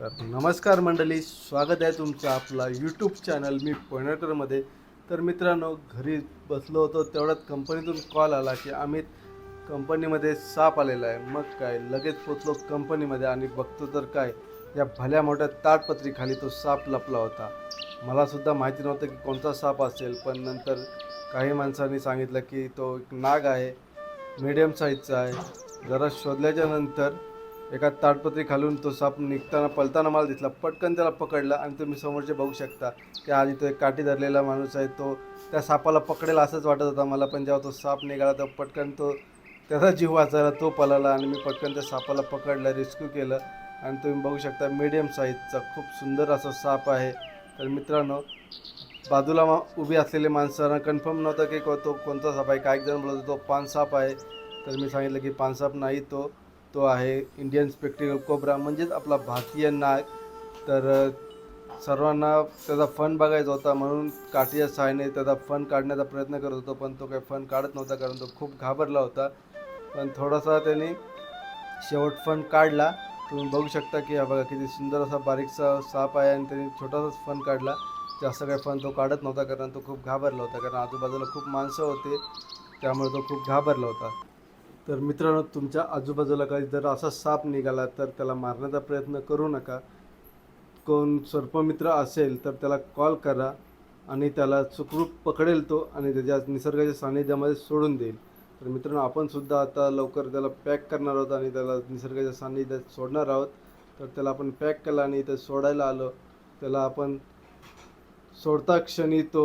तर नमस्कार मंडळी स्वागत आहे तुमचं आपला यूट्यूब चॅनल मी पोयनेटरमध्ये तर मित्रांनो घरी बसलो होतो तेवढ्यात कंपनीतून कॉल आला की अमित कंपनीमध्ये साप आलेला आहे. मग काय लगेच पोचलो कंपनीमध्ये आणि बघतो तर काय या भल्या मोठ्या ताटपत्रीखाली तो साप लपला होता. मलासुद्धा माहिती नव्हतं की कोणता साप असेल पण नंतर काही माणसांनी सांगितलं की तो एक नाग आहे मीडियम साईजचा आहे. जरा शोधल्याच्या नंतर एका ताडपत्री खालून तो साप निघताना पलताना मला दिसला. पटकन त्याला पकडला आणि तुम्ही समोरचे बघू शकता की आधी तो एक काठी धरलेला माणूस आहे. तो त्या सापाला पकडेल असंच वाटत होता मला पण जेव्हा तो साप निघाला तर पटकन तो त्याचा जीव वाचायला तो पळाला आणि मी पटकन त्या सापाला पकडलं रेस्क्यू केलं. आणि तुम्ही बघू शकता मिडियम साईजचा खूप सुंदर असा साप आहे. तर मित्रांनो बाजूला मा उभी असलेले माणसांना कन्फर्म नव्हतं की को- तो कोणता साप आहे. काही जण बोलत तो तो पानसाप आहे. तर मी सांगितलं की पानसाप नाही तो तो आहे इंडियन स्पेक्टिकल कोब्रा म्हणजेच आपला भारतीय नाग तर सर्वांना त्याचा फन बघायचा होता म्हणून काठीच्या सहाय्याने त्याचा फन काढण्याचा प्रयत्न करत होतो पण तो काही फन काढत नव्हता कारण तो खूप घाबरला होता. पण थोडासा त्याने शेवट फन काढला. तुम्ही बघू शकता की हा बघा किती सुंदर असा बारीकसा साप आहे आणि त्याने छोटासाच फन काढला. जास्त काही फन तो काढत नव्हता कारण तो खूप घाबरला होता कारण आजूबाजूला खूप माणसं होते. त्यामुळे तो खूप घाबरला होता. तर मित्रांनो तुमच्या आजूबाजूला काही जर असा साप निघाला तर त्याला मारण्याचा प्रयत्न करू नका. कोण सर्पमित्र असेल तर त्याला कॉल करा आणि त्याला सुखरूप पकडेल तो आणि त्याच्या निसर्गाच्या सान्निध्यामध्ये सोडून देईल. तर मित्रांनो आपण सुद्धा आता लवकर त्याला पॅक करणार आहोत आणि त्याला निसर्गाच्या सान्निध्यात सोडणार आहोत. तर त्याला आपण पॅक केला आणि इथं सोडायला आलो. त्याला आपण सोडता क्षणी तो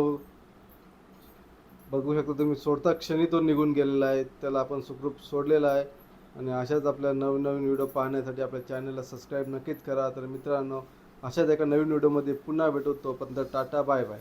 बघू शकता तुम्ही सोडता क्षणी तो निघून गेलेला आहे त्याला आपण सुखरूप सोडलेला आहे. आणि अशाच आपल्या नवनवीन व्हिडिओ पाहण्यासाठी आपल्या चॅनलला सबस्क्राईब नक्कीच करा. तर मित्रांनो अशाच एका नवीन व्हिडिओमध्ये पुन्हा भेटू तोपर्यंत टाटा बाय बाय.